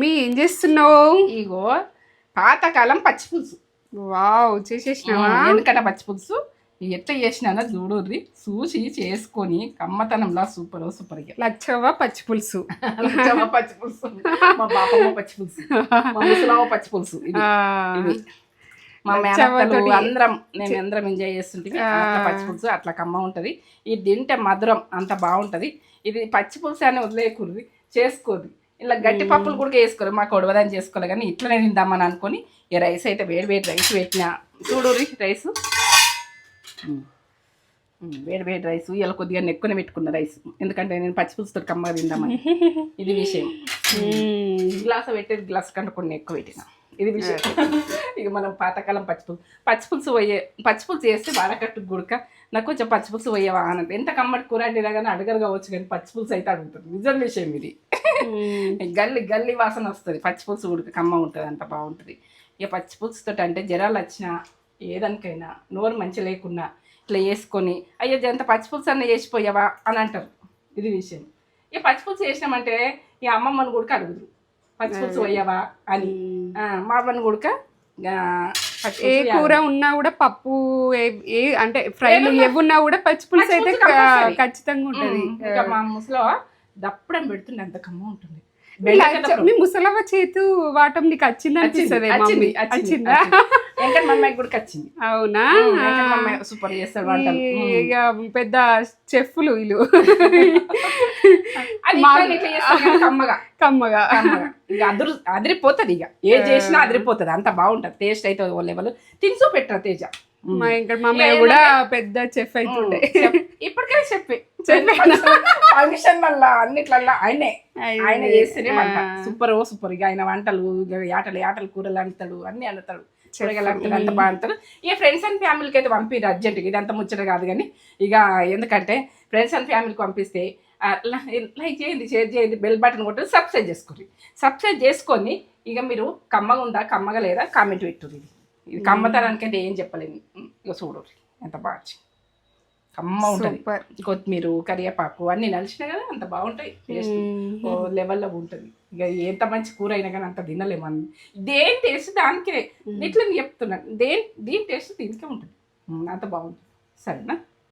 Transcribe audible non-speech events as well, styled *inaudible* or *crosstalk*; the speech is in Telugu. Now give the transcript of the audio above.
మీ ఏం చేస్తున్నావు? ఇగో పాతకాలం పచ్చి పులుసు వావ్ చేసేసినావా? ఎందుకంటే పచ్చి పులుసు ఎట్లా చేసినా చూడుర్రి. చూసి చేసుకొని కమ్మతనంలా సూపర్ సూపర్ లచ్చవ్వ పచ్చి పులుసు లంచమ్మ పచ్చి పులుసు మా బాపమ్మ పచ్చి పులుసు మా ముసలమ్మ పచ్చి పులుసు మా లచ్చవ్వ మేనత్తలు అందరం మేము అందరం ఎంజాయ్ చేస్తుంటే అట్లా పచ్చి పులుసు అట్లా కమ్మ ఉంటది. ఇది తింటే మధురం అంత బాగుంటది. ఇది పచ్చి పులుసు అని వదిలేయకూడదు. చేసుకోదు ఇలా గట్టి పప్పులు కూడా వేసుకోరు మాకు ఉడవదని చేసుకోలే కానీ ఇట్లనే తిందామని అనుకొని ఈ రైస్ అయితే వేడి వేడి రైస్ పెట్టిన. చూడు రైస్. వేడి వేడి రైస్. ఇలా కొద్దిగా నెక్కునే పెట్టుకున్న రైస్. ఎందుకంటే నేను పచ్చి పులుసుతో కమ్మగా తిందామని. *laughs* ఇది విషయం. గ్లాస్ పెట్టేది గ్లాస్ కంటే కొన్ని ఎక్కువ పెట్టిన. ఇది విషయం. *laughs* ఇక మనం పాతకాలం పచ్చిపులుసు పచ్చిపులుసు పోయే పచ్చిపులుసు వేస్తే వాడకట్టు గుడక. నాకు కొంచెం పచ్చిపులుసు పోయేవా అన్నది ఎంత కమ్మటి కూర అండినా కానీ అడగరు కావచ్చు కానీ పచ్చిపులుసు అయితే అడుగుతుంది నిజం విషయం ఇది. *laughs* గల్లి గల్లి వాసన వస్తుంది. పచ్చిపులుసు ఉడక కమ్మ ఉంటుంది అంత బాగుంటుంది. ఇక పచ్చిపులుసుతో అంటే జ్వరాలు వచ్చినా ఏదానికైనా నోరు మంచి లేకున్నా ఇట్లా వేసుకొని అయ్యో ఎంత పచ్చిపులుసు అన్న వేసిపోయావా అని అంటారు. ఇది విషయం. ఇక పచ్చిపులుసు వేసినామంటే ఈ అమ్మమ్మని కూడా అడుగుదురు. పచ్చిపులుసు పోయావా? అని. మా అవ్వని కూడా ఏ కూర ఉన్నా కూడా పప్పు ఏ- అంటే ఫ్రైలు ఏదన్నా- ఏవున్నా కూడా పచ్చి పులుసు అయితే. ఖచ్చితంగా ఉంటది. ఇంకా మా ముసలో దప్పడం పెడుతుండే అంత కమ్మ ఉంటుంది. మీ ముసలవ్వ చేతు వాటం నీకు వచ్చింది అనిపిస్తుంది వచ్చింది వచ్చిందా వచ్చిందా వెంకట మమ్మాయికి కూడా వచ్చింది అవునా? సూపర్ చేస్తారు వంటలు. ఇక పెద్ద చెఫ్లు వీళ్ళు. కమ్మగా. కమ్మగా. ఇక అదురు అదిరిపోతుంది ఇక. ఏ చేసినా అదిరిపోతుంది అంత బాగుంటది. టేస్ట్ అయితే ఓ లెవెల్ తినసు పెట్టరా తేజ? మా ఇంకా మామయ్య కూడా పెద్ద చెఫ్ అవుతుండే ఇప్పటికే చెప్పి. ఫంక్షన్ వల్ల అన్నిట్లల్లా ఆయనే. ఆయన. చేస్తేనే వంట. సూపర్ ఓ సూపర్. ఇక ఆయన వంటలు ఇక యాటలు యాటలు కూరలు అంటాడు అన్ని అంటాడు. అంటాడు అంత బాగుంటాడు ఇక ఫ్రెండ్స్ అండ్ ఫ్యామిలీకి అయితే పంపిరు అర్జెంట్గా ఇది అంత ముచ్చట కాదు కానీ ఇక ఎందుకంటే ఫ్రెండ్స్ అండ్ ఫ్యామిలీకి పంపిస్తే లైక్ చేయండి షేర్ చేయండి బెల్ బటన్ కొట్టి సబ్స్క్రైబ్ చేసుకోండి. సబ్స్క్రైబ్ చేసుకొని ఇక మీరు కమ్మగా ఉందా కమ్మగా లేదా కామెంట్ పెట్టుర్రి ఇది ఇది కమ్మతనానికి అయితే ఏం చెప్పలేను ఇక చూడు ఎంత బాగా. కమ్మ ఉంటుంది. కొత్తిమీర కరివేపాకు అన్ని నలిచినాయి కదా అంత బాగుంటాయి. టేస్ట్ ఓ లెవెల్లో ఉంటుంది. ఇక ఎంత మంచి కూర అయినా కానీ అంత తినలేము అని దేని టేస్ట్ దానికే ఇట్లా నేను చెప్తున్నాను. దేని దీని టేస్ట్ దీనికే ఉంటుంది. అంత బాగుంటుంది. సరేనా?